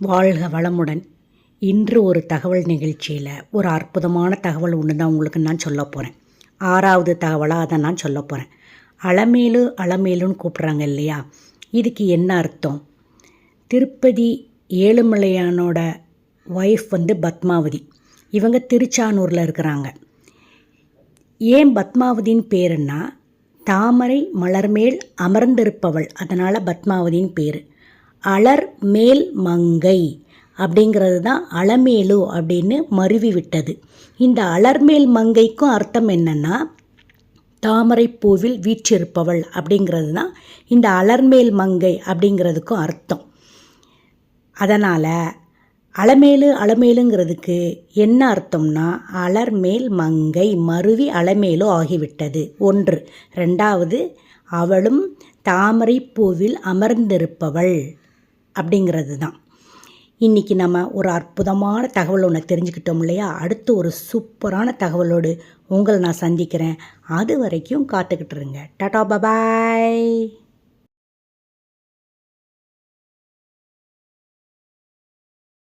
வாழ்க வளமுடன். இன்று ஒரு தகவல் நிகழ்ச்சியில் ஒரு அற்புதமான தகவல் ஒன்று தான் உங்களுக்கு நான் சொல்ல போகிறேன் ஆறாவது தகவலாக அதை நான் சொல்ல போகிறேன் அலமேலு அலமேலுன்னு கூப்பிட்றாங்க இல்லையா? இதுக்கு என்ன அர்த்தம்? திருப்பதி ஏழுமலையானோட ஒய்ஃப் வந்து பத்மாவதி. இவங்க திருச்சானூரில் இருக்கிறாங்க. ஏன் பத்மாவதியின் பேருன்னா தாமரை மலர்மேல் அமர்ந்திருப்பவள். அதனால் பத்மாவதியின் பேர். அலர் மேல் மங்கை அப்படிங்கிறது தான் அலமேலு அப்படின்னு மருவி விட்டது. இந்த அலர்மேல் மங்கைக்கும் அர்த்தம் என்னென்னா தாமரைப்பூவில் வீற்றிருப்பவள் அப்படிங்கிறது தான் இந்த அலர்மேல் மங்கை அப்படிங்கிறதுக்கும் அர்த்தம். அதனால் அலமேலு அலமேலுங்கிறதுக்கு என்ன அர்த்தம்னா அலர்மேல் மங்கை மருவி அலமேலு ஆகிவிட்டது. ஒன்று. ரெண்டாவது அவளும் தாமரை பூவில் அமர்ந்திருப்பவள். அப்படிங்கிறது தான் இன்றைக்கி நம்ம ஒரு அற்புதமான தகவல் ஒன்று தெரிஞ்சுக்கிட்டோம் இல்லையா? அடுத்து ஒரு சூப்பரான தகவலோடு உங்களை நான் சந்திக்கிறேன். அது வரைக்கும் காத்துக்கிட்டு இருங்க. Tata bye bye!